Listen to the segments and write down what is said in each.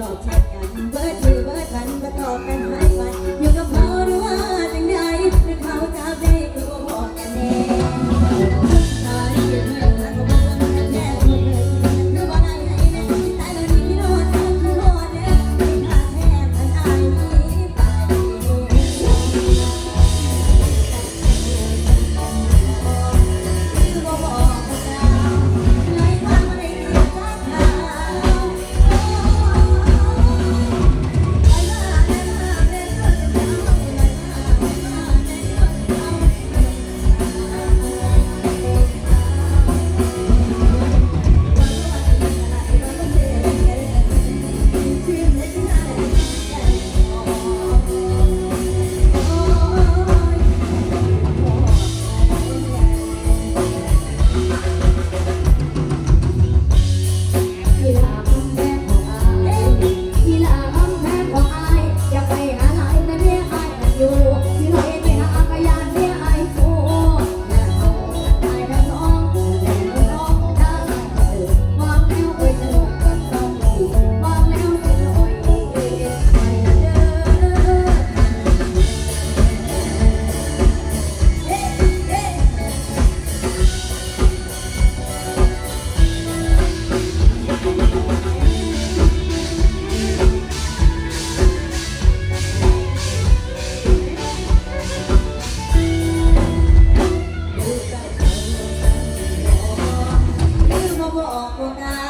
ตอบแชทกันเบิดมือเบิดวันมาต่อบกันให้ 我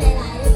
หลายๆ